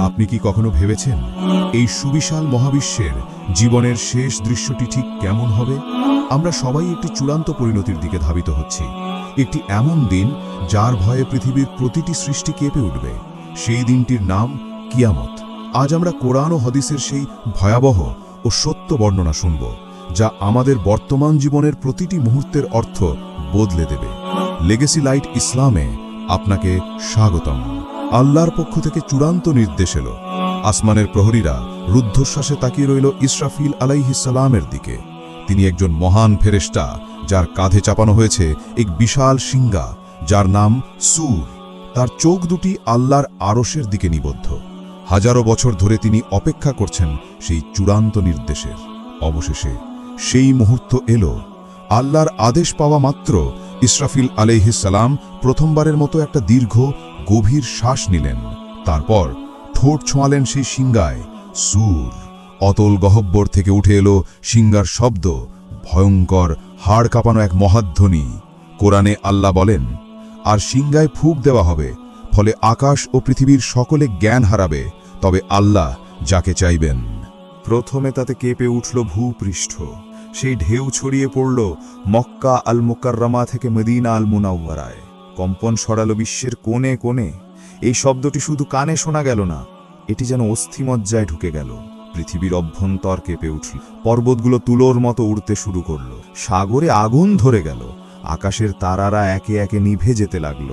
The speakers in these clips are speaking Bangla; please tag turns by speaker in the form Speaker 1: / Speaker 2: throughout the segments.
Speaker 1: আপনি কি কখনো ভেবেছেন এই সুবিশাল মহাবিশ্বের জীবনের শেষ দৃশ্যটি ঠিক কেমন হবে? আমরা সবাই একটি চূড়ান্ত পরিণতির দিকে ধাবিত হচ্ছি। একটি এমন দিন যার ভয়ে পৃথিবীর প্রতিটি সৃষ্টি কেঁপে উঠবে। সেই দিনটির নাম কিয়ামত। আজ আমরা কোরআন ও হদিসের সেই ভয়াবহ ও সত্য বর্ণনা শুনব, যা আমাদের বর্তমান জীবনের প্রতিটি মুহূর্তের অর্থ বদলে দেবে। লেগেসি লাইট ইসলামে আপনাকে স্বাগতম। আল্লাহর পক্ষ থেকে চূড়ান্ত নির্দেশ এলো। আসমানের প্রহরীরা রুদ্ধশ্বাসে তাকিয়ে রইল ইসরাফিল আলাইহিসালামের দিকে। তিনি একজন মহান ফেরেস্টা যার কাঁধে চাপানো হয়েছে এক বিশাল সিঙ্গা যার নাম সুর। তার চোখ দুটি আল্লাহর আরশের দিকে নিবদ্ধ। হাজারো বছর ধরে তিনি অপেক্ষা করছেন সেই চূড়ান্ত নির্দেশের। অবশেষে সেই মুহূর্ত এলো। আল্লাহর আদেশ পাওয়া মাত্র ইসরাফিল আলাইহিসালাম প্রথমবারের মতো একটা দীর্ঘ, গভীর শ্বাস নিলেন। তারপর ঠোঁট ছোঁয়ালেন সেই সিঙ্গায় সুর, অতল গহব্বর থেকে উঠে এলো সিঙ্গার শব্দ, ভয়ঙ্কর, হাড় কাঁপানো এক মহাধ্বনি। কোরআনে আল্লাহ বলেন, আর সিঙ্গায় ফুক দেওয়া হবে, ফলে আকাশ ও পৃথিবীর সকলে জ্ঞান হারাবে, তবে আল্লাহ যাকে চাইবেন।
Speaker 2: প্রথমে তাতে কেঁপে উঠল ভূপৃষ্ঠ। সেই ঢেউ ছড়িয়ে পড়ল মক্কা আল মুকাররমা থেকে মদিনা আল মুনাওয়ারায় কম্পন সরালো বিশ্বের কোণে কোণে। এই শব্দটি শুধু কানে শোনা গেল না, এটি যেন অস্থিমজ্জায় ঢুকে গেল। পৃথিবীর অভ্যন্তর কেঁপে উঠল। পর্বতগুলো তুলোর মতো উড়তে শুরু করল। সাগরে আগুন ধরে গেল। আকাশের তারারা একে একে নিভে যেতে লাগল।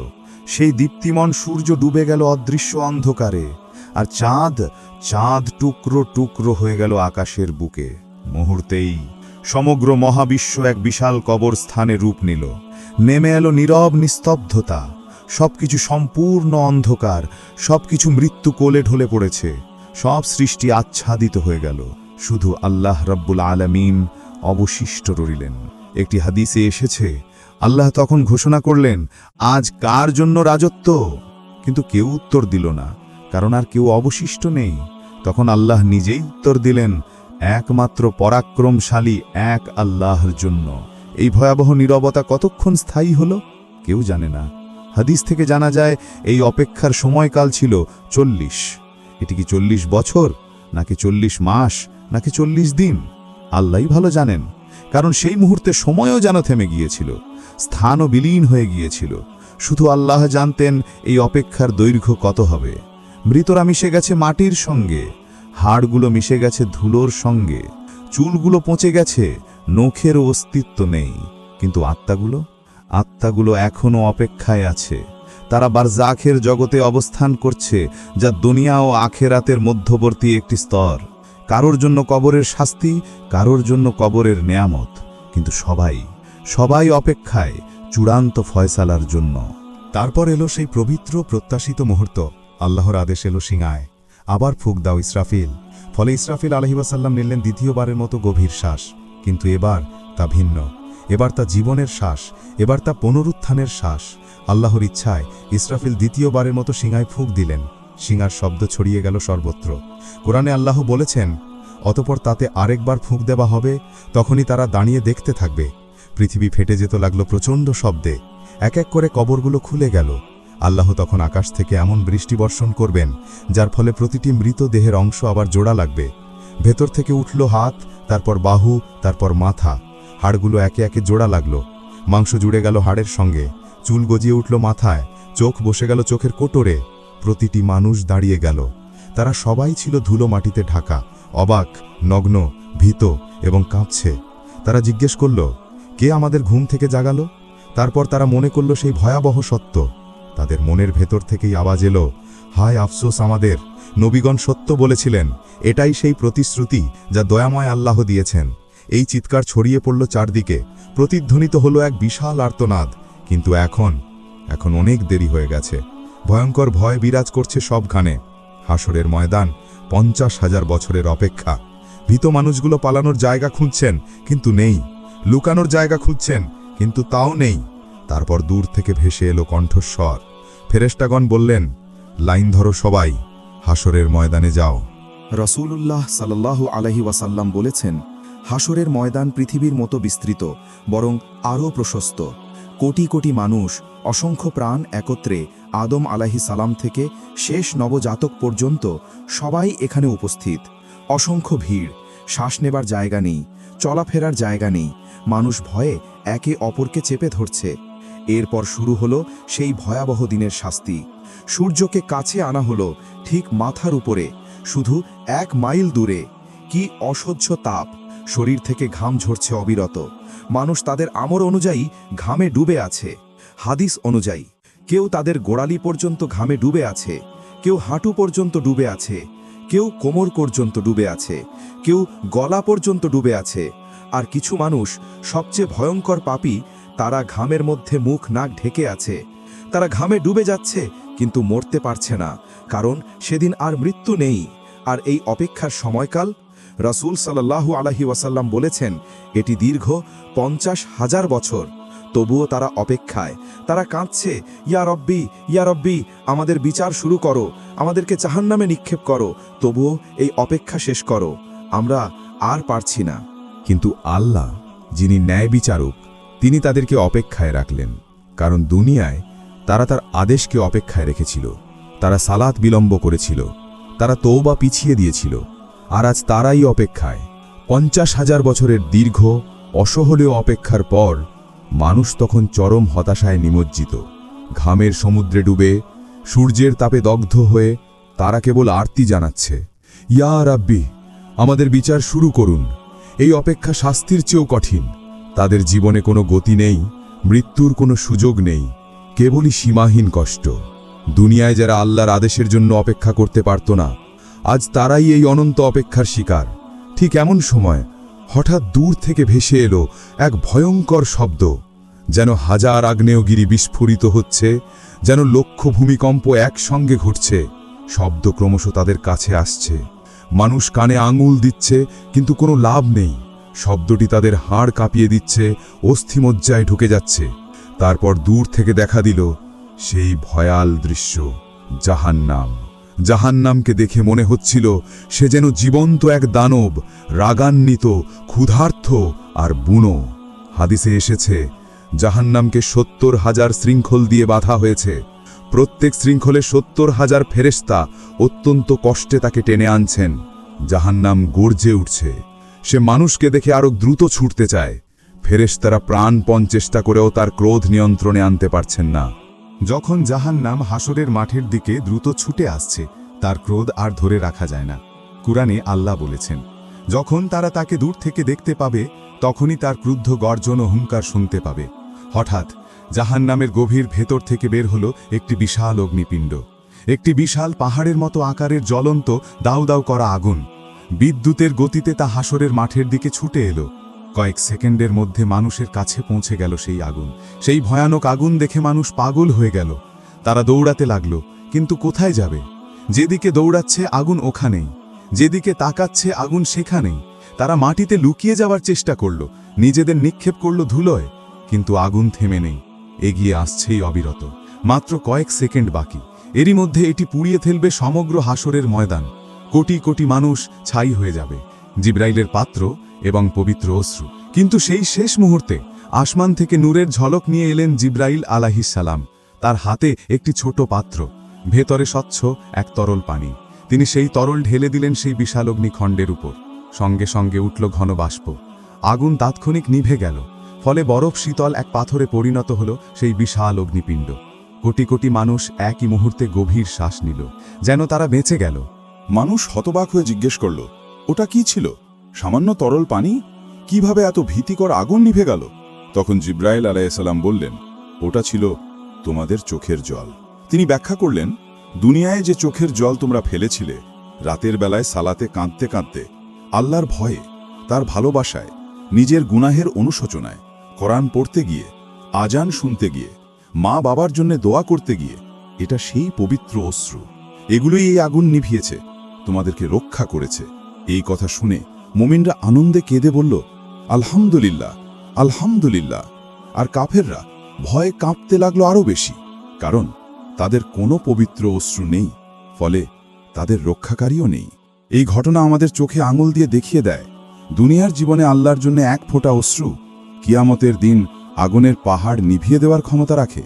Speaker 2: সেই দীপ্তিমন সূর্য ডুবে গেল অদৃশ্য অন্ধকারে। আর চাঁদ চাঁদ টুকরো টুকরো হয়ে গেল আকাশের বুকে। মুহূর্তেই সমগ্র মহাবিশ্ব এক বিশাল কবর স্থানে রূপ নিল। নেমে এলো নীরব নিস্তব্ধতা। সবকিছু সম্পূর্ণ অন্ধকার। সবকিছু মৃত্যু কোলে ঢলে পড়েছে। সব সৃষ্টি আচ্ছাদিত হয়ে গেল। শুধু আল্লাহ রব্বুল আলমিন অবশিষ্ট রইলেন। একটি হাদিসে এসেছে, আল্লাহ তখন ঘোষণা করলেন, আজ কার জন্য রাজত্ব? কিন্তু কেউ উত্তর দিল না, কারণ আর কেউ অবশিষ্ট নেই। তখন আল্লাহ নিজেই উত্তর দিলেন একমাত্র পরাক্রমশালী এক আল্লাহর জন্য। এই ভয়াবহ নীরবতা কতক্ষণ স্থায়ী হল? কেউ জানে না। হাদিস থেকে জানা যায়, এই অপেক্ষার সময়কাল ছিল চল্লিশ। এটি কি চল্লিশ বছর, নাকি চল্লিশ মাস, নাকি চল্লিশ দিন? আল্লাহই ভালো জানেন, কারণ সেই মুহূর্তে সময়ও যেন থেমে গিয়েছিল, স্থানও বিলীন হয়ে গিয়েছিল। শুধু আল্লাহ জানতেন এই অপেক্ষার দৈর্ঘ্য কত হবে। মৃতরা মিশে গেছে মাটির সঙ্গে। হাড়গুলো মিশে গেছে ধুলোর সঙ্গে, চুলগুলো পচে গেছে নখেরও অস্তিত্ব নেই। কিন্তু আত্মাগুলো? আত্মাগুলো এখনও অপেক্ষায় আছে। তারা বারজাখের জগতে অবস্থান করছে, যা দুনিয়া ও আখেরাতের মধ্যবর্তী একটি স্তর। কারোর জন্য কবরের শাস্তি, কারোর জন্য কবরের নেয়ামত। কিন্তু সবাই সবাই অপেক্ষায় চূড়ান্ত ফয়সালার জন্য।
Speaker 1: তারপর এলো সেই পবিত্র প্রত্যাশিত মুহূর্ত। আল্লাহর আদেশ এলো সিঙায় আবার ফুক দাও ইসরাফিল। ফলে ইসরাফিল আলহিবাসাল্লাম নিলেন দ্বিতীয়বারের মতো গভীর শ্বাস। কিন্তু এবার তা ভিন্ন। এবার তা জীবনের শ্বাস। এবার তা পুনরুত্থানের শ্বাস। আল্লাহর ইচ্ছায় ইসরাফিল দ্বিতীয়বারের মতো সিঙায় ফুক দিলেন। সিঙার শব্দ ছড়িয়ে গেল সর্বত্র। কোরআনে আল্লাহ বলেছেন, অতপর তাতে আরেকবার ফুঁক দেওয়া হবে, তখনই তারা দাঁড়িয়ে দেখতে থাকবে। পৃথিবী ফেটে যেতে লাগল প্রচণ্ড শব্দে। এক এক করে কবরগুলো খুলে গেল। আল্লাহ তখন আকাশ থেকে এমন বৃষ্টি বর্ষণ করবেন, যার ফলে প্রতিটি মৃত দেহের অংশ আবার জোড়া লাগবে। ভেতর থেকে উঠল হাত, তারপর বাহু, তারপর মাথা। হাড়গুলো একে একে জোড়া লাগল। মাংস জুড়ে গেল হাড়ের সঙ্গে। চুল গজিয়ে উঠল মাথায়। চোখ বসে গেল চোখের কোটরে। প্রতিটি মানুষ দাঁড়িয়ে গেল। তারা সবাই ছিল ধুলো মাটিতে ঢাকা। অবাক, নগ্ন, ভীত এবং কাঁপছে। তারা জিজ্ঞেস করল, কে আমাদের ঘুম থেকে জাগালো? তারপর তারা মনে করল সেই ভয়াবহ সত্য। তাদের মনের ভেতর থেকেই আওয়াজ এলো, হায় আফসোস আমাদের, নবীগণ সত্য বলেছিলেন, এটাই সেই প্রতিশ্রুতি যা দয়াময় আল্লাহ দিয়েছেন। এই চিৎকার ছড়িয়ে পড়ল চারদিকে, প্রতিধ্বনিত হলো এক বিশাল আর্তনাদ, কিন্তু এখন এখন অনেক দেরি হয়ে গেছে। ভয়ঙ্কর ভয় বিরাজ করছে সবখানে। হাসরের ময়দান পঞ্চাশ হাজার বছরের অপেক্ষা। ভীত মানুষগুলো পালানোর জায়গা খুঁজছেন, কিন্তু নেই। লুকানোর জায়গা খুঁজছেন, কিন্তু তাও নেই। তারপর দূর থেকে ভেসে এলো কণ্ঠস্বর। ফেরেস্টাগণ বললেন, লাইন ধরো সবাই হাসরের ময়দানে যাও।
Speaker 2: রসুল্লাহ সাল্লাহ আলহি ওয়াসাল্লাম বলেছেন হাসরের ময়দান পৃথিবীর মতো বিস্তৃত, বরং আরও প্রশস্ত।
Speaker 3: কোটি কোটি মানুষ, অসংখ্য প্রাণ একত্রে আদম আলাহি সালাম থেকে শেষ নবজাতক পর্যন্ত সবাই এখানে উপস্থিত। অসংখ্য ভিড়, শ্বাস নেবার জায়গা নেই, চলাফেরার জায়গা নেই, মানুষ ভয়ে একে অপরকে চেপে ধরছে। এরপর শুরু হলো সেই ভয়াবহ দিনের শাস্তি। সূর্যকে কাছে আনা হলো ঠিক মাথার উপরে, শুধু এক মাইল দূরে। কি অসহ্য তাপ। শরীর থেকে ঘাম ঝরছে অবিরত। মানুষ তাদের আমর অনুযায়ী ঘামে ডুবে আছে। হাদিস অনুযায়ী, কেউ তাদের গোড়ালি পর্যন্ত ঘামে ডুবে আছে, কেউ হাঁটু পর্যন্ত ডুবে আছে, কেউ কোমর পর্যন্ত ডুবে আছে, কেউ গলা পর্যন্ত ডুবে আছে। আর কিছু মানুষ সবচেয়ে ভয়ঙ্কর পাপী তারা ঘামের মধ্যে মুখ নাক ঢেকে আছে। তারা ঘামে ডুবে যাচ্ছে, কিন্তু মরতে পারছে না, কারণ সেদিন আর মৃত্যু নেই। আর এই অপেক্ষার সময়কাল? রাসূল সাল্লাল্লাহু আলাহি ওয়াসাল্লাম বলেছেন, এটি দীর্ঘ পঞ্চাশ হাজার বছর। তবুও তারা অপেক্ষায়। তারা কাঁদছে, ইয়া রব্বি ইয়া রব্বি, আমাদের বিচার শুরু করো, আমাদেরকে জাহান্নামে নিক্ষেপ করো, তবুও এই অপেক্ষা শেষ করো। আমরা আর পারছি না।
Speaker 2: কিন্তু আল্লাহ, যিনি ন্যায় বিচারক তিনি তাদেরকে অপেক্ষায় রাখলেন, কারণ দুনিয়ায় তারা তার আদেশকে অপেক্ষায় রেখেছিল। তারা সালাত বিলম্ব করেছিল, তারা তৌবা পিছিয়ে দিয়েছিল, আর আজ তারাই অপেক্ষায়। পঞ্চাশ হাজার বছরের দীর্ঘ অসহলীয় অপেক্ষার পর মানুষ তখন চরম হতাশায় নিমজ্জিত। ঘামের সমুদ্রে ডুবে, সূর্যের তাপে দগ্ধ হয়ে তারা কেবল আরতি জানাচ্ছে, ইয়া রাব্বি, আমাদের বিচার শুরু করুন। এই অপেক্ষা শাস্তির চেয়েও কঠিন। তাদের জীবনে কোনো গতি নেই, মৃত্যুর কোনো সুযোগ নেই, কেবলই সীমাহীন কষ্ট। দুনিয়ায় যারা আল্লাহর আদেশের জন্য অপেক্ষা করতে পারত না, আজ তারাই এই অনন্ত অপেক্ষার শিকার। ঠিক এমন সময় হঠাৎ দূর থেকে ভেসে এলো এক ভয়ঙ্কর শব্দ, যেন হাজার আগ্নেয়গিরি বিস্ফোরিত হচ্ছে, যেন লক্ষ ভূমিকম্প একসঙ্গে ঘটছে। শব্দ ক্রমশ তাদের কাছে আসছে। মানুষ কানে আঙুল দিচ্ছে, কিন্তু কোনো লাভ নেই। শব্দটি তাদের হাড় কাঁপিয়ে দিচ্ছে, অস্থিমজ্জায় ঢুকে যাচ্ছে। তারপর দূর থেকে দেখা দিল সেই ভয়াল দৃশ্য, জাহান্নাম। জাহান্নামকে দেখে মনে হচ্ছিল সে যেন জীবন্ত এক দানব, রাগান্বিত, ক্ষুধার্থ আর বুনো। হাদিসে এসেছে, জাহান্নামকে সত্তর হাজার শৃঙ্খল দিয়ে বাঁধা হয়েছে। প্রত্যেক শৃঙ্খলে সত্তর হাজার ফেরেস্তা অত্যন্ত কষ্টে তাকে টেনে আনছেন। জাহান্নাম গর্জে উঠছে। সে মানুষকে দেখে আরও দ্রুত ছুটতে চায়। ফেরেশতারা প্রাণপণ চেষ্টা করেও তার ক্রোধ নিয়ন্ত্রণে আনতে পারছেন না।
Speaker 1: যখন জাহান্নাম হাসরের মাঠের দিকে দ্রুত ছুটে আসছে, তার ক্রোধ আর ধরে রাখা যায় না। কুরআনে আল্লাহ বলেছেন, যখন তারা তাকে দূর থেকে দেখতে পাবে, তখনই তার ক্রুদ্ধ গর্জন ও হুঙ্কার শুনতে পাবে। হঠাৎ জাহান্নামের গভীর ভেতর থেকে বের হল একটি বিশাল অগ্নিপিণ্ড। একটি বিশাল পাহাড়ের মতো আকারের জ্বলন্ত দাউ দাউ করা আগুন। বিদ্যুতের গতিতে তা হাসরের মাঠের দিকে ছুটে এলো। কয়েক সেকেন্ডের মধ্যে মানুষের কাছে পৌঁছে গেল সেই আগুন। সেই ভয়ানক আগুন দেখে মানুষ পাগল হয়ে গেল। তারা দৌড়াতে লাগল, কিন্তু কোথায় যাবে? যেদিকে দৌড়াচ্ছে আগুন ওখানেই। যেদিকে তাকাচ্ছে আগুন সেখানেই। তারা মাটিতে লুকিয়ে যাওয়ার চেষ্টা করল। নিজেদের নিক্ষেপ করল ধুলোয়। কিন্তু আগুন থেমে নেই। এগিয়ে আসছেই অবিরত। মাত্র কয়েক সেকেন্ড বাকি। এরই মধ্যে এটি পুড়িয়ে ফেলবে সমগ্র হাসরের ময়দান। কোটি কোটি মানুষ ছাই হয়ে যাবে, জিব্রাইলের পাত্র এবং পবিত্র অশ্রু। কিন্তু সেই শেষ মুহূর্তে আসমান থেকে নূরের ঝলক নিয়ে এলেন জিব্রাইল আলাহিসাল্লাম তার হাতে একটি ছোট পাত্র, ভেতরে স্বচ্ছ এক তরল পানি। তিনি সেই তরল ঢেলে দিলেন সেই বিশাল অগ্নিখণ্ডের উপর। সঙ্গে সঙ্গে উঠল ঘন বাষ্প। আগুন তাৎক্ষণিক নিভে গেল, ফলে বরফ শীতল এক পাথরে পরিণত হল সেই বিশাল অগ্নিপিণ্ড। কোটি কোটি মানুষ একই মুহূর্তে গভীর শ্বাস নিল, যেন তারা বেঁচে গেল।
Speaker 4: মানুষ হতবাক হয়ে জিজ্ঞেস করল, ওটা কি ছিল? সামান্য তরল পানি? কীভাবে এত ভীতিকর আগুন নিভে গেল? তখন জিব্রাইল আলাইসাল্লাম বললেন, ওটা ছিল তোমাদের চোখের জল। তিনি ব্যাখ্যা করলেন, দুনিয়ায় যে চোখের জল তোমরা ফেলেছিলে, রাতের বেলায় সালাতে কাঁদতে কাঁদতে, আল্লাহর ভয়ে, তার ভালোবাসায়, নিজের গুনাহের অনুশোচনায়, কোরআন পড়তে গিয়ে, আজান শুনতে গিয়ে, মা বাবার জন্য দোয়া করতে গিয়ে, এটা সেই পবিত্র অশ্রু। এগুলোই এই আগুন নিভিয়েছে। তোমাদেরকে রক্ষা করেছে। এই কথা শুনে মোমিনরা আনন্দে কেঁদে বলল, আলহামদুলিল্লাহ আলহামদুলিল্লাহ। আর কাফেররা ভয়ে কাঁপতে লাগল আরও বেশি, কারণ তাদের কোনো পবিত্র অশ্রু নেই, ফলে তাদের রক্ষাকারীও নেই। এই ঘটনা আমাদের চোখে আঙুল দিয়ে দেখিয়ে দেয়, দুনিয়ার জীবনে আল্লাহর জন্য এক ফোঁটা অশ্রু কিয়ামতের দিন আগুনের পাহাড় নিভিয়ে দেওয়ার ক্ষমতা রাখে।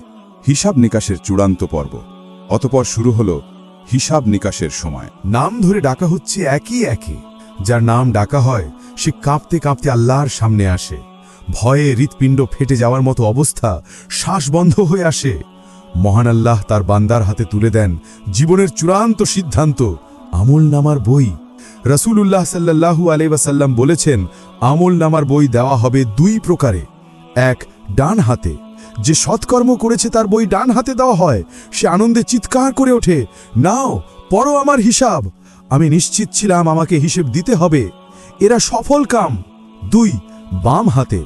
Speaker 4: হিসাব নিকাশের চূড়ান্ত পর্ব। অতপর শুরু হলো হিসাব নিকাশের সময়।
Speaker 1: নাম ধরে ডাকা হচ্ছে একই একে। যার নাম ডাকা হয়, সে কাঁপতে কাঁপতে আল্লাহর সামনে আসে। ভয়ে হৃৎপিণ্ড ফেটে যাওয়ার মতো অবস্থা শ্বাস বন্ধ হয়ে আসে। মহান আল্লাহ তার বান্দার হাতে তুলে দেন জীবনের চূড়ান্ত সিদ্ধান্ত, আমল নামার বই। রসুলুল্লাহ সাল্লাহু আলাইসাল্লাম বলেছেন, আমল নামার বই দেওয়া হবে দুই প্রকারে। এক, ডান হাতে। যে সৎকর্ম করেছে তার বই ডান হাতে দেওয়া হয়, সে আনন্দে চিৎকার করে ওঠে, নাও, পড়ো আমার হিসাব। আমি নিশ্চিত ছিলাম আমাকে হিসেব দিতে হবে। এরা সফল কাম। দুই, বাম হাতে,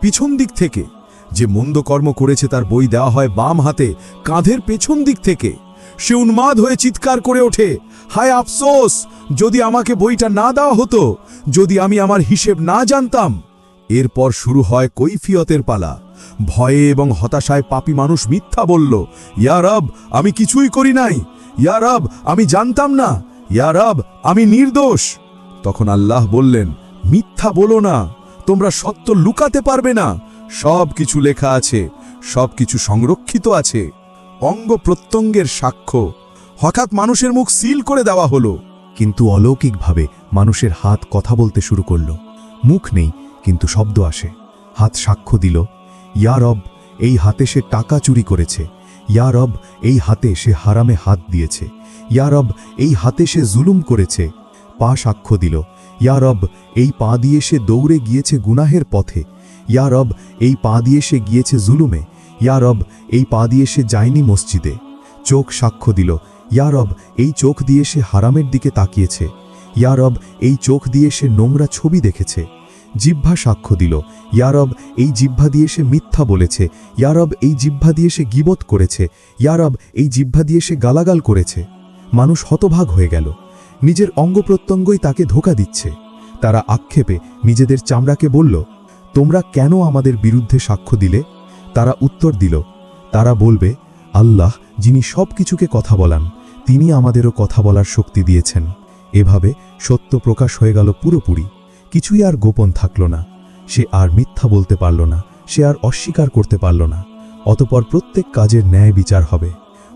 Speaker 1: পিছন দিক থেকে। যে মন্দ কর্ম করেছে তার বই দেওয়া হয় বাম হাতে, কাঁধের পেছন দিক থেকে। সে উন্মাদ হয়ে চিৎকার করে ওঠে, হায় আফসোস, যদি আমাকে বইটা না দেওয়া হতো, যদি আমি আমার হিসেব না জানতাম। এরপর শুরু হয় কৈফিয়তের পালা। ভয়ে এবং হতাশায় পাপী মানুষ মিথ্যা বলল ইয়ারব আমি কিছুই করি নাই। ইয়ারব আমি জানতাম না। ইয়ারব আমি নির্দোষ। তখন আল্লাহ বললেন, মিথ্যা বলো না। তোমরা সত্য লুকাতে পারবে না। সব কিছু লেখা আছে সব কিছু সংরক্ষিত আছে। অঙ্গ প্রত্যঙ্গের সাক্ষ্য। হঠাৎ মানুষের মুখ সিল করে দেওয়া হলো। কিন্তু অলৌকিকভাবে মানুষের হাত কথা বলতে শুরু করল। মুখ নেই, কিন্তু শব্দ আসে। হাত সাক্ষ্য দিল। ইয়া রব, এই হাতে সে টাকা চুরি করেছে। ইয়া রব, এই হাতে সে হারামে হাত দিয়েছে। ইয়া রব, এই হাতে সে জুলুম করেছে। পা সাক্ষ্য দিল। ইয়া রব, এই পা দিয়ে সে দৌড়ে গিয়েছে গুনাহের পথে। ইয়া রব, এই পা দিয়ে সে গিয়েছে জুলুমে। ইয়া রব, এই পা দিয়ে সে যায়নি মসজিদে। চোখ সাক্ষ্য দিল। ইয়া রব, এই চোখ দিয়ে সে হারামের দিকে তাকিয়েছে। ইয়া রব, এই চোখ দিয়ে সে নোংরা ছবি দেখেছে। জিহ্বা সাক্ষ্য দিল, ইয়ারব, এই জিহ্বা দিয়ে সে মিথ্যা বলেছে। ইয়ারব, এই জিহ্বা দিয়ে সে গিবত করেছে। ইয়ারব, এই জিহ্বা দিয়ে সে গালাগাল করেছে। মানুষ হতভাগ হয়ে গেল। নিজের অঙ্গপ্রত্যঙ্গই তাকে ধোকা দিচ্ছে। তারা আক্ষেপে নিজেদের চামড়াকে বলল, তোমরা কেন আমাদের বিরুদ্ধে সাক্ষ্য দিলে? তারা উত্তর দিল, তারা বলবে, আল্লাহ, যিনি সব কিছুকে কথা বলান, তিনি আমাদেরও কথা বলার শক্তি দিয়েছেন। এভাবে সত্য প্রকাশ হয়ে গেল পুরোপুরি। কিছুই আর গোপন থাকল না। সে আর মিথ্যা বলতে পারল না, সে আর অস্বীকার করতে পারল না। অতপর প্রত্যেক কাজের ন্যায় বিচার হবে।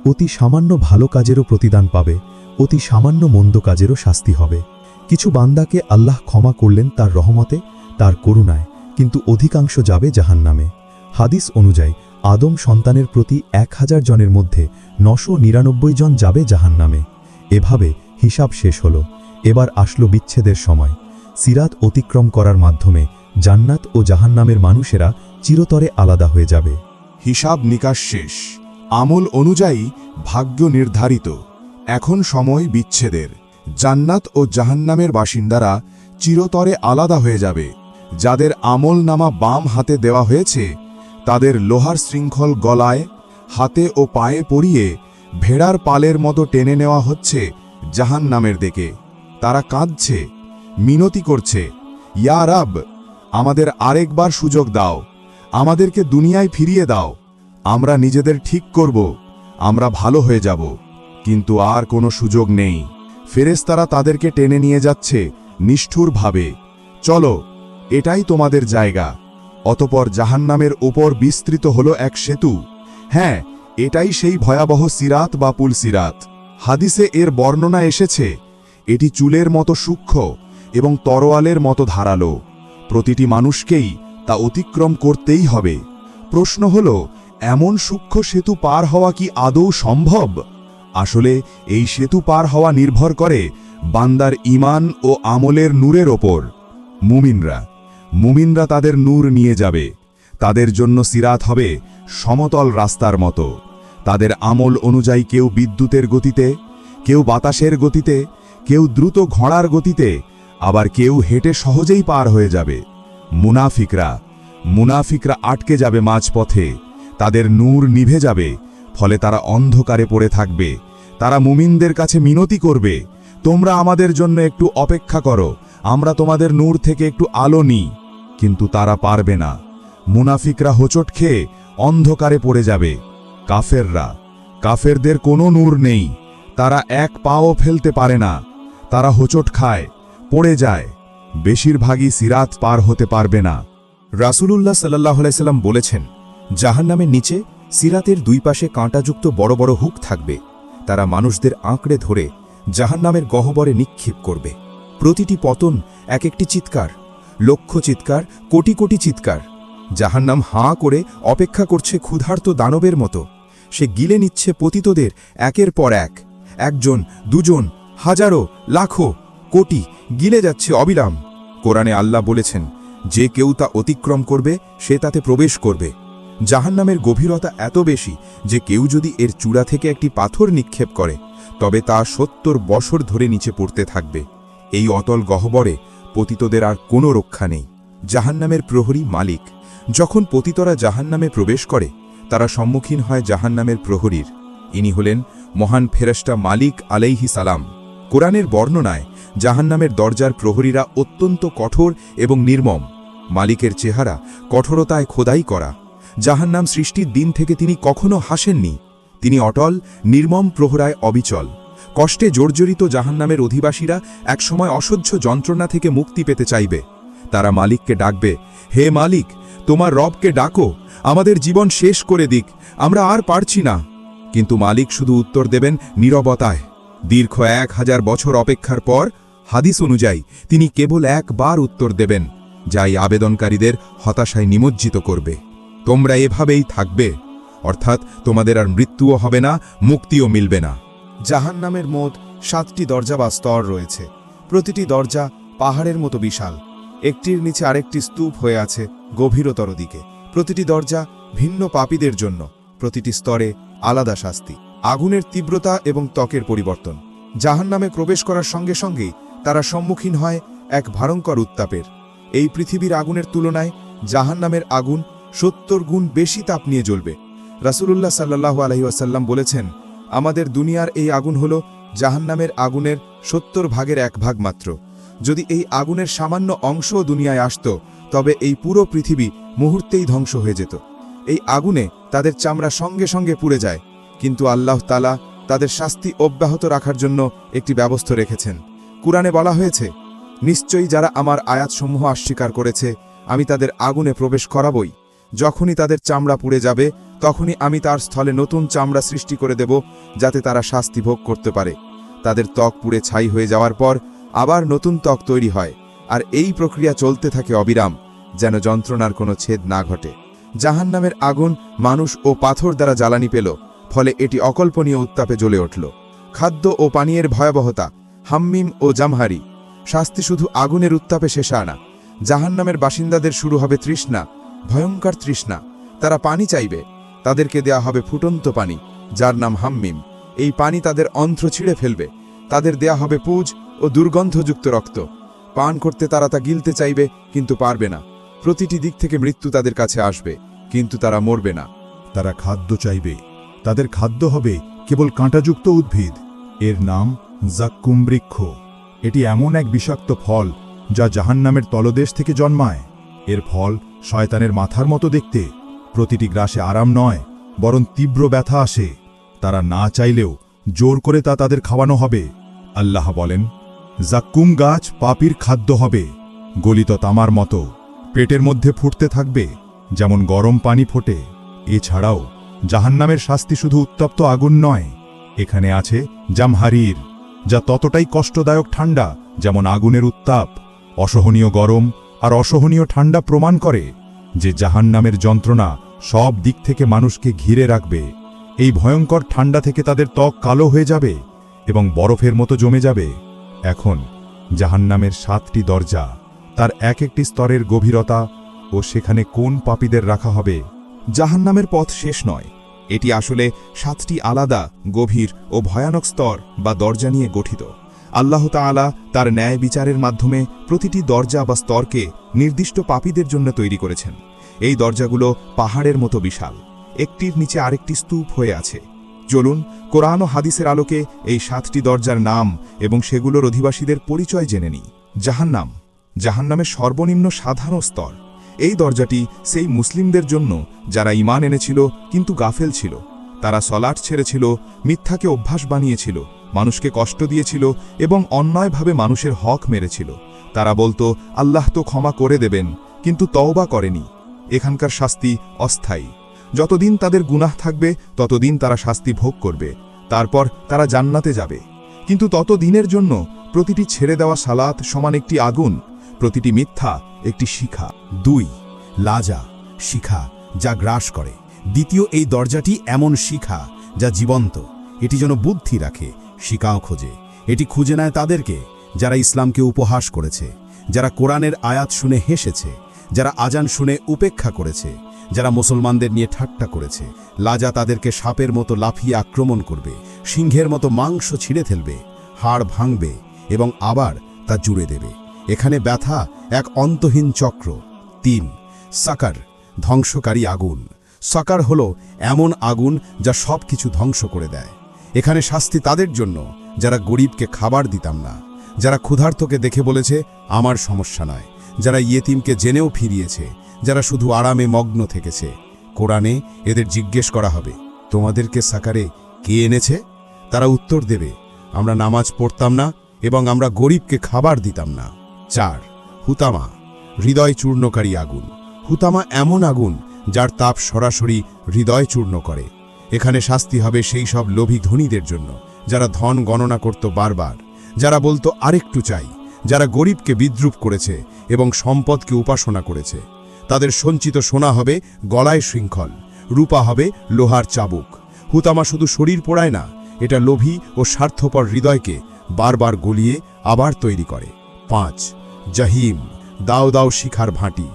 Speaker 1: অতি সামান্য ভালো কাজেরও প্রতিদান পাবে, অতি সামান্য মন্দ কাজেরও শাস্তি হবে। কিছু বান্দাকে আল্লাহ ক্ষমা করলেন তার রহমতে, তার করুণায়, কিন্তু অধিকাংশ যাবে জাহান্নামে। হাদিস অনুযায়ী, আদম সন্তানের প্রতি এক হাজার জনের মধ্যে নশো নিরানব্বই জন যাবে জাহান্নামে। এভাবে হিসাব শেষ হল। এবার আসলো বিচ্ছেদের সময়। সিরাত অতিক্রম করার মাধ্যমে জান্নাত ও জাহান্নামের মানুষেরা চিরতরে আলাদা হয়ে যাবে।
Speaker 2: হিসাব নিকাশ শেষ। আমল অনুযায়ী ভাগ্য নির্ধারিত। এখন সময় বিচ্ছেদের। জান্নাত ও জাহান্নামের বাসিন্দারা চিরতরে আলাদা হয়ে যাবে। যাদের আমল নামা বাম হাতে দেওয়া হয়েছে, তাদের লোহার শৃঙ্খল গলায়, হাতে ও পায়ে পরিয়ে ভেড়ার পালের মতো টেনে নেওয়া হচ্ছে জাহান্নামের দিকে। তারা কাঁদছে মিনতি করছে। ইয়া রাব, আমাদের আরেকবার সুযোগ দাও। আমাদেরকে দুনিয়ায় ফিরিয়ে দাও। আমরা নিজেদের ঠিক করব। আমরা ভালো হয়ে যাব। কিন্তু আর কোনো সুযোগ নেই। ফেরেস্তারা তাদেরকে টেনে নিয়ে যাচ্ছে নিষ্ঠুরভাবে। চলো, এটাই তোমাদের জায়গা। অতপর জাহান্নামের ওপর বিস্তৃত হলো এক সেতু। হ্যাঁ এটাই সেই ভয়াবহ সিরাত বা পুল সিরাত হাদিসে এর বর্ণনা এসেছে, এটি চুলের মতো সূক্ষ্ম। এবং তরোয়ালের মতো ধারালো। প্রতিটি মানুষকেই তা অতিক্রম করতেই হবে। প্রশ্ন হল, এমন সূক্ষ্ম সেতু পার হওয়া কি আদৌ সম্ভব? আসলে, এই সেতু পার হওয়া নির্ভর করে বান্দার ইমান ও আমলের নূরের ওপর। মুমিনরা। মুমিনরা তাদের নূর নিয়ে যাবে। তাদের জন্য সিরাত হবে সমতল রাস্তার মতো। তাদের আমল অনুযায়ী কেউ বিদ্যুতের গতিতে, কেউ বাতাসের গতিতে, কেউ দ্রুত ঘোড়ার গতিতে আবার কেউ হেঁটে সহজেই পার হয়ে যাবে। মুনাফিকরা মুনাফিকরা আটকে যাবে মাঝপথে। তাদের নূর নিভে যাবে, ফলে তারা অন্ধকারে পড়ে থাকবে। তারা মুমিনদের কাছে মিনতি করবে, তোমরা আমাদের জন্য একটু অপেক্ষা করো, আমরা তোমাদের নূর থেকে একটু আলো নিই। কিন্তু তারা পারবে না। মুনাফিকরা হোঁচট খেয়ে অন্ধকারে পড়ে যাবে। কাফেররা, কাফেরদের কোনো নূর নেই। তারা এক পাও ফেলতে পারে না। তারা হোঁচট খায় পড়ে যায়। বেশিরভাগই সিরাত পার হতে পারবে না।
Speaker 3: রাসূলুল্লাহ সাল্লাহ আলাইসাল্লাম বলেছেন, জাহান্নামের নিচে সিরাতের দুই পাশে কাঁটাযুক্ত বড় বড় হুক থাকবে। তারা মানুষদের আঁকড়ে ধরে জাহান্নামের গহ্বরে নিক্ষেপ করবে। প্রতিটি পতন এক একটি চিৎকার, লক্ষ চিৎকার, কোটি কোটি চিৎকার। জাহান্নাম হাঁ করে অপেক্ষা করছে ক্ষুধার্ত দানবের মতো। সে গিলে নিচ্ছে পতিতদের একের পর এক। একজন, দুজন, হাজারো, লাখো কোটি গিলে যাচ্ছে অবিরাম কোরআনে আল্লাহ বলেছেন, যে কেউ তা অতিক্রম করবে, সে তাতে প্রবেশ করবে। জাহান্নামের গভীরতা এত বেশি যে কেউ যদি এর চূড়া থেকে একটি পাথর নিক্ষেপ করে, তবে তা সত্তর বছর ধরে নিচে পড়তে থাকবে। এই অতল গহ্বরে পতিতদের আর কোনো রক্ষা নেই। জাহান্নামের প্রহরী মালিক। যখন পতিতরা জাহান্নামে প্রবেশ করে, তারা সম্মুখীন হয় জাহান্নামের প্রহরীর। ইনি হলেন মহান ফেরস্টা মালিক আলাইহি সালাম। কোরআনের বর্ণনায় জাহান্নামের দরজার প্রহরীরা অত্যন্ত কঠোর এবং নির্মম। মালিকের চেহারা কঠোরতায় খোদাই করা। জাহান্নাম সৃষ্টির দিন থেকে তিনি কখনো হাসেননি। তিনি অটল, নির্মম প্রহরায় অবিচল। কষ্টে জর্জরিত জাহান্নামের অধিবাসীরা একসময় অসহ্য যন্ত্রণা থেকে মুক্তি পেতে চাইবে। তারা মালিককে ডাকবে, হে মালিক, তোমার রবকে ডাকো, আমাদের জীবন শেষ করে দিক, আমরা আর পারছি না। কিন্তু মালিক শুধু উত্তর দেবেন, নীরবতায়। দীর্ঘ এক হাজার বছর অপেক্ষার পর হাদিস অনুযায়ী, তিনি কেবল একবার উত্তর দেবেন, যাই আবেদনকারীদের হতাশায় নিমজ্জিত করবে। তোমরা এভাবেই থাকবে, অর্থাৎ তোমাদের আর মৃত্যুও হবে না, মুক্তিও মিলবে না।
Speaker 5: জাহান নামের মোট সাতটি দরজা বা স্তর রয়েছে। প্রতিটি দরজা পাহাড়ের মতো বিশাল। একটির নিচে আরেকটি স্তূপ হয়ে আছে গভীরতর দিকে। প্রতিটি দরজা ভিন্ন পাপীদের জন্য। প্রতিটি স্তরে আলাদা শাস্তি। আগুনের তীব্রতা এবং ত্বকের পরিবর্তন। জাহান নামে প্রবেশ করার সঙ্গে সঙ্গেই তারা সম্মুখীন হয় এক ভয়ঙ্কর উত্তাপের। এই পৃথিবীর আগুনের তুলনায় জাহান নামের আগুন সত্তর গুণ বেশি তাপ নিয়ে জ্বলবে। রাসূলুল্লাহ সাল্লাহ আলহিউসাল্লাম বলেছেন, আমাদের দুনিয়ার এই আগুন হল জাহান্নামের আগুনের সত্তর ভাগের এক ভাগ মাত্র। যদি এই আগুনের সামান্য অংশও দুনিয়ায় আসত, তবে এই পুরো পৃথিবী মুহূর্তেই ধ্বংস হয়ে যেত। এই আগুনে তাদের চামড়া সঙ্গে সঙ্গে পুড়ে যায়। কিন্তু আল্লাহ তালা তাদের শাস্তি অব্যাহত রাখার জন্য একটি ব্যবস্থা রেখেছেন। কুরআনে বলা হয়েছে, নিশ্চয়ই যারা আমার আয়াতসমূহ অস্বীকার করেছে, আমি তাদের আগুনে প্রবেশ করাবই। যখনই তাদের চামড়া পুড়ে যাবে, তখনই আমি তার স্থলে নতুন চামড়া সৃষ্টি করে দেব, যাতে তারা শাস্তি ভোগ করতে পারে। তাদের ত্বক পুড়ে ছাই হয়ে যাওয়ার পর আবার নতুন ত্বক তৈরি হয়, আর এই প্রক্রিয়া চলতে থাকে অবিরাম, যেন যন্ত্রণার কোনো ছেদ না ঘটে। জাহান্নামের আগুন মানুষ ও পাথর দ্বারা জ্বালানি পেল, ফলে এটি অকল্পনীয় উত্তাপে জ্বলে উঠল। খাদ্য ও পানীয়ের ভয়াবহতা হাম্মিম ও জামহারি। শাস্তি শুধু আগুনের উত্তাপে শেষা আনা জাহান্নামের বাসিন্দাদের শুরু হবে তৃষ্ণা, ভয়ঙ্কর তৃষ্ণা। তারা পানি চাইবে। তাদেরকে দেয়া হবে ফুটন্ত পানি, যার নাম হাম্মিম। এই পানি তাদের অন্ত্র ছিঁড়ে ফেলবে। তাদের দেয়া হবে পুজ ও দুর্গন্ধযুক্ত রক্ত। পান করতে তারা তা গিলতে চাইবে, কিন্তু পারবে না। প্রতিটি দিক থেকে মৃত্যু তাদের কাছে আসবে, কিন্তু তারা মরবে না।
Speaker 1: তারা খাদ্য চাইবে। তাদের খাদ্য হবে কেবল কাঁটাযুক্ত উদ্ভিদ। এর নাম জাক্কুম বৃক্ষ এটি এমন এক বিষাক্ত ফল যা জাহান্নামের তলদেশ থেকে জন্মায়। এর ফল শয়তানের মাথার মতো দেখতে। প্রতিটি গ্রাসে আরাম নয়, বরং তীব্র ব্যথা আসে। তারা না চাইলেও জোর করে তা তাদের খাওয়ানো হবে। আল্লাহ বলেন, জাক্কুম গাছ পাপির খাদ্য হবে। গলিত তামার মতো পেটের মধ্যে ফুটতে থাকবে, যেমন গরম পানি ফোটে। এছাড়াও জাহান্নামের শাস্তি শুধু উত্তপ্ত আগুন নয়। এখানে আছে জামহারির যা ততটাই কষ্টদায়ক ঠান্ডা যেমন আগুনের উত্তাপ, অসহনীয় গরম আর অসহনীয় ঠান্ডা প্রমাণ করে যে জাহান্নামের যন্ত্রণা সব দিক থেকে মানুষকে ঘিরে রাখবে। এই ভয়ঙ্কর ঠান্ডা থেকে তাদের ত্বক কালো হয়ে যাবে এবং বরফের মতো জমে যাবে। এখন জাহান্নামের সাতটি দরজা, তার এক একটি স্তরের গভীরতা ও সেখানে কোন পাপীদের রাখা হবে,
Speaker 3: জাহান্নামের পথ শেষ নয়। এটি আসলে সাতটি আলাদা, গভীর ও ভয়ানক স্তর বা দরজা নিয়ে গঠিত। আল্লাহ তাআলা তার ন্যায় বিচারের মাধ্যমে প্রতিটি দরজা বা স্তরকে নির্দিষ্ট পাপীদের জন্য তৈরি করেছেন। এই দরজাগুলো পাহাড়ের মতো বিশাল। একটির নিচে আরেকটি স্তূপ হয়ে আছে। চলুন, কোরআন ও হাদিসের আলোকে এই সাতটি দরজার নাম এবং সেগুলোর অধিবাসীদের পরিচয় জেনে নিই। জাহান্নাম। জাহান্নামের সর্বনিম্ন সাধারণ স্তর। এই দরজাটি সেই মুসলিমদের জন্য, যারা ইমান এনেছিল কিন্তু গাফেল ছিল। তারা সলাট ছেড়েছিল, মিথ্যাকে অভ্যাস বানিয়েছিল, মানুষকে কষ্ট দিয়েছিল এবং অন্যায়ভাবে মানুষের হক মেরেছিল। তারা বলতো, আল্লাহ তো ক্ষমা করে দেবেন,
Speaker 5: কিন্তু তওবা করেনি। এখানকার শাস্তি অস্থায়ী। যতদিন তাদের গুনাহ থাকবে, ততদিন তারা শাস্তি ভোগ করবে। তারপর তারা জান্নাতে যাবে। কিন্তু ততদিনের জন্য প্রতিটি ছেড়ে দেওয়া সালাত সমান একটি আগুন প্রতিটি মিথ্যা একটি শিখা।
Speaker 3: দুই, লাজা, শিখা, যা গ্রাস করে। দ্বিতীয়, এই দরজাটি এমন শিখা যা জীবন্ত। এটি যেন বুদ্ধি রাখে, শিকাও খোঁজে। এটি খুঁজে নেয় তাদেরকে যারা ইসলামকে উপহাস করেছে, যারা কোরআনের আয়াত শুনে হেসেছে, যারা আজান শুনে উপেক্ষা করেছে, যারা মুসলমানদের নিয়ে ঠাট্টা করেছে। লাজা তাদেরকে সাপের মতো লাফিয়ে আক্রমণ করবে, সিংহের মতো মাংস ছিঁড়ে ফেলবে, হাড় ভাঙবে এবং আবার তা জুড়ে দেবে। এখানে ব্যথা এক অন্তহীন চক্র। তিন, সাকার, ধ্বংসকারী আগুন। সাকার হল এমন আগুন যা সব কিছু ধ্বংস করে দেয়। এখানে শাস্তি তাদের জন্য, যারা গরিবকে খাবার দিতাম না। যারা ক্ষুধার্তকে দেখে বলেছে, আমার সমস্যা নয়। যারা ইয়েতিমকে জেনেও ফিরিয়েছে, যারা শুধু আরামে মগ্ন থেকেছে। কোরআনে এদের জিজ্ঞেস করা হবে, তোমাদেরকে সাকারে কে এনেছে? তারা উত্তর দেবে, আমরা নামাজ পড়তাম না এবং আমরা গরিবকে খাবার দিতাম না। চার, হুতামা, হৃদয় চূর্ণকারী আগুন। হুতামা এমন আগুন যার তাপ সরাসরি হৃদয় চূর্ণ করে। এখানে শাস্তি হবে সেই সব লোভী ধনীদের জন্য, যারা ধন গণনা করত বারবার, যারা বলতো আরেকটু চাই, যারা গরিবকে বিদ্রুপ করেছে এবং সম্পদকে উপাসনা করেছে। তাদের সঞ্চিত সোনা হবে গলায় শৃঙ্খল, রূপা হবে লোহার চাবুক। হুতামা শুধু শরীর পোড়ায় না, এটা লোভী ও স্বার্থপর হৃদয়কে বারবার গলিয়ে আবার তৈরি করে। পাঁচ, জাহিম, দাও দাও শিখার ভাঁটি।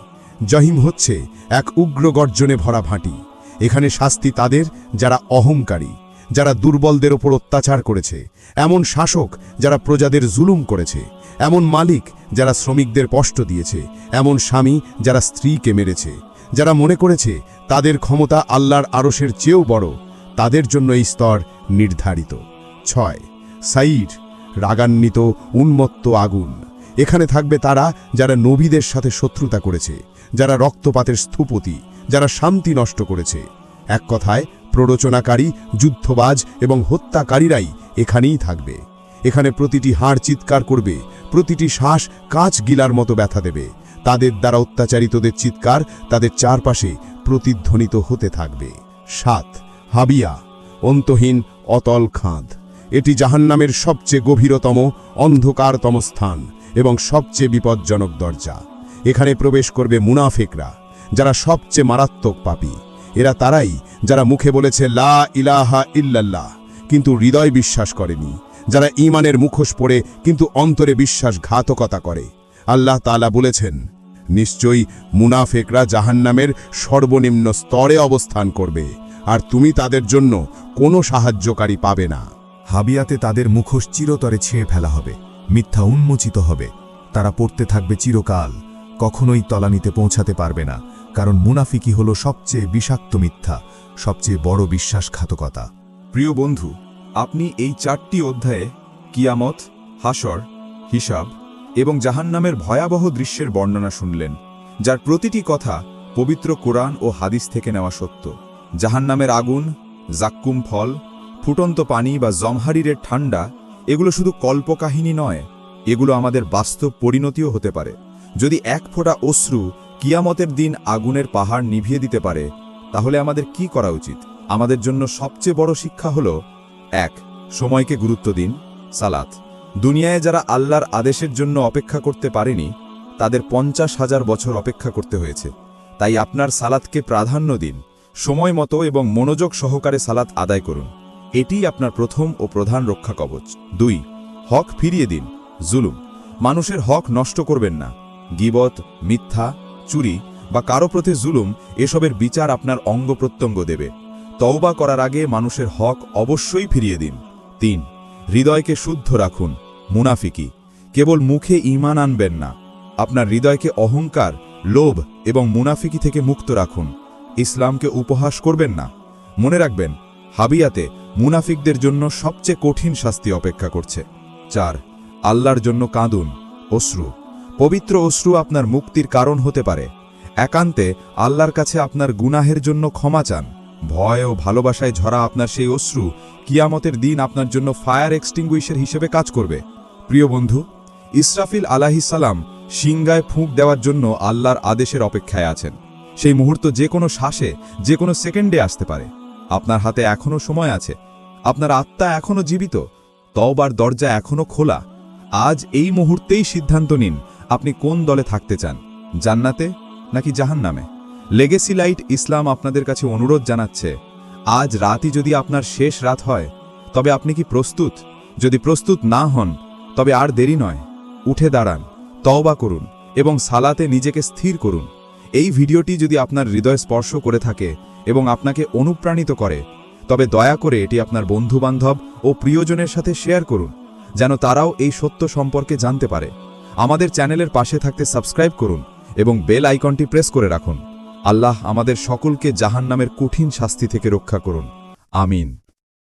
Speaker 3: জহিম হচ্ছে এক উগ্র গর্জনে ভরা ভাঁটি। এখানে শাস্তি তাদের যারা অহংকারী, যারা দুর্বলদের ওপর অত্যাচার করেছে। এমন শাসক যারা প্রজাদের জুলুম করেছে। এমন মালিক যারা শ্রমিকদের কষ্ট দিয়েছে। এমন স্বামী যারা স্ত্রীকে মেরেছে। যারা মনে করেছে তাদের ক্ষমতা আল্লাহর আরশের চেয়েও বড়, তাদের জন্য এই স্তর নির্ধারিত। ছয় সাইর রাগান্বিত, উন্মত্ত আগুন। এখানে থাকবে তারা যারা নবীদের সাথে শত্রুতা করেছে, যারা রক্তপাতের স্থপতি, যারা শান্তি নষ্ট করেছে। এক কথায়, প্ররোচনাকারী, যুদ্ধবাজ এবং হত্যাকারীরাই এখানেই থাকবে। এখানে প্রতিটি হাড় চিৎকার করবে, প্রতিটি শ্বাস কাঁচ গিলার মতো ব্যথা দেবে। তাদের দ্বারা অত্যাচারিতদের চিৎকার তাদের চারপাশে প্রতিধ্বনিত হতে থাকবে। সাত, হাবিয়া, অন্তহীন, অতল খাঁদ। এটি জাহান্নামের সবচেয়ে গভীরতম, অন্ধকারতম স্থান। এবং সবচেয়ে বিপজ্জনক দরজা। এখানে প্রবেশ করবে মুনাফেকরা, যারা সবচেয়ে মারাত্মক পাপী। এরা তারাই যারা মুখে বলেছে, লা ইলাহা ইল্লাল্লাহ কিন্তু হৃদয় বিশ্বাস করেনি। যারা ঈমানের মুখোশ পড়ে, কিন্তু অন্তরে বিশ্বাসঘাতকতা করে। আল্লাহ তালা বলেছেন, নিশ্চয়ই মুনাফেকরা জাহান্নামের সর্বনিম্ন স্তরে অবস্থান করবে, আর তুমি তাদের জন্য কোনো সাহায্যকারী পাবে না।
Speaker 2: হাবিয়াতে তাদের মুখোশ চিরতরে ছেয়ে ফেলা হবে। মিথ্যা উন্মোচিত হবে। তারা পড়তে থাকবে চিরকাল, কখনোই তলানিতে পৌঁছাতে পারবে না, কারণ মুনাফিকি হল সবচেয়ে বিষাক্ত মিথ্যা, সবচেয়ে বড় বিশ্বাসঘাতকতা।
Speaker 5: প্রিয় বন্ধু, আপনি এই চারটি অধ্যায়ে কিয়ামত হাসর হিসাব এবং জাহান্নামের ভয়াবহ দৃশ্যের বর্ণনা শুনলেন, যার প্রতিটি কথা পবিত্র কোরআন ও হাদিস থেকে নেওয়া সত্য। জাহান্নামের আগুন, জাক্কুম ফল, ফুটন্ত পানি বা জমহারিরের ঠান্ডা এগুলো শুধু কল্পকাহিনী নয়, এগুলো আমাদের বাস্তব পরিণতিও হতে পারে। যদি এক ফোঁটা অশ্রু কিয়ামতের দিন আগুনের পাহাড় নিভিয়ে দিতে পারে, তাহলে আমাদের কি করা উচিত? আমাদের জন্য সবচেয়ে বড় শিক্ষা হল, এক, সময়কে গুরুত্ব দিন, সালাত। দুনিয়ায় যারা আল্লাহর আদেশের জন্য অপেক্ষা করতে পারেনি, তাদের পঞ্চাশ হাজার বছর অপেক্ষা করতে হয়েছে। তাই আপনার সালাতকে প্রাধান্য দিন। সময় মতো এবং মনোযোগ সহকারে সালাত আদায় করুন। এটিই আপনার প্রথম ও প্রধান রক্ষা কবচ। দুই, হক ফিরিয়ে দিন। জুলুম। মানুষের হক নষ্ট করবেন না। গিবত, মিথ্যা, চুরি বা কারও প্রতি জুলুম, এসবের বিচার আপনার অঙ্গ প্রত্যঙ্গ দেবে। তওবা করার আগে মানুষের হক অবশ্যই ফিরিয়ে দিন। তিন, হৃদয়কে শুদ্ধ রাখুন। মুনাফিকি। কেবল মুখে ঈমান আনবেন না। আপনার হৃদয়কে অহংকার, লোভ এবং মুনাফিকি থেকে মুক্ত রাখুন। ইসলামকে উপহাস করবেন না। মনে রাখবেন, হাবিয়াতে মুনাফিকদের জন্য সবচেয়ে কঠিন শাস্তি অপেক্ষা করছে। চার, আল্লাহর জন্য কাঁদুন। অশ্রু। পবিত্র অশ্রু আপনার মুক্তির কারণ হতে পারে। একান্তে আল্লাহর কাছে আপনার গুনাহের জন্য ক্ষমা চান। ভয় ও ভালোবাসায় ঝরা আপনার সেই অশ্রু কিয়ামতের দিন আপনার জন্য ফায়ার এক্সটিংগুইশের হিসেবে কাজ করবে। প্রিয় বন্ধু, ইসরাফিল আলাহিসাল্লাম সিংগায় ফুঁক দেওয়ার জন্য আল্লাহর আদেশের অপেক্ষায় আছেন। সেই মুহূর্ত যে কোনো শ্বাসে, যে কোনো সেকেন্ডে আসতে পারে। আপনার হাতে এখনও সময় আছে। আপনার আত্মা এখনও জীবিত। তওবার দরজা এখনও খোলা। আজ এই মুহূর্তেই সিদ্ধান্ত নিন, আপনি কোন দলে থাকতে চান? জান্নাতে নাকি জাহান্নামে? লেগেসি লাইট ইসলাম আপনাদের কাছে অনুরোধ জানাচ্ছে, আজ রাতই যদি আপনার শেষ রাত হয়, তবে আপনি কি প্রস্তুত? যদি প্রস্তুত না হন, তবে আর দেরি নয়। উঠে দাঁড়ান, তওবা করুন এবং সালাতে নিজেকে স্থির করুন। এই ভিডিওটি যদি আপনার হৃদয় স্পর্শ করে থাকে এবং আপনাকে অনুপ্রাণিত করে। তবে দয়া করে এটি আপনার বন্ধুবান্ধব ও প্রিয়জনের সাথে শেয়ার করুন, যেন তারাও এই সত্য সম্পর্কে জানতে পারে। আমাদের চ্যানেলের পাশে থাকতে সাবস্ক্রাইব করুন এবং বেল আইকনটি প্রেস করে রাখুন। আল্লাহ আমাদের সকলকে জাহান নামের কঠিন শাস্তি থেকে রক্ষা করুন। আমিন।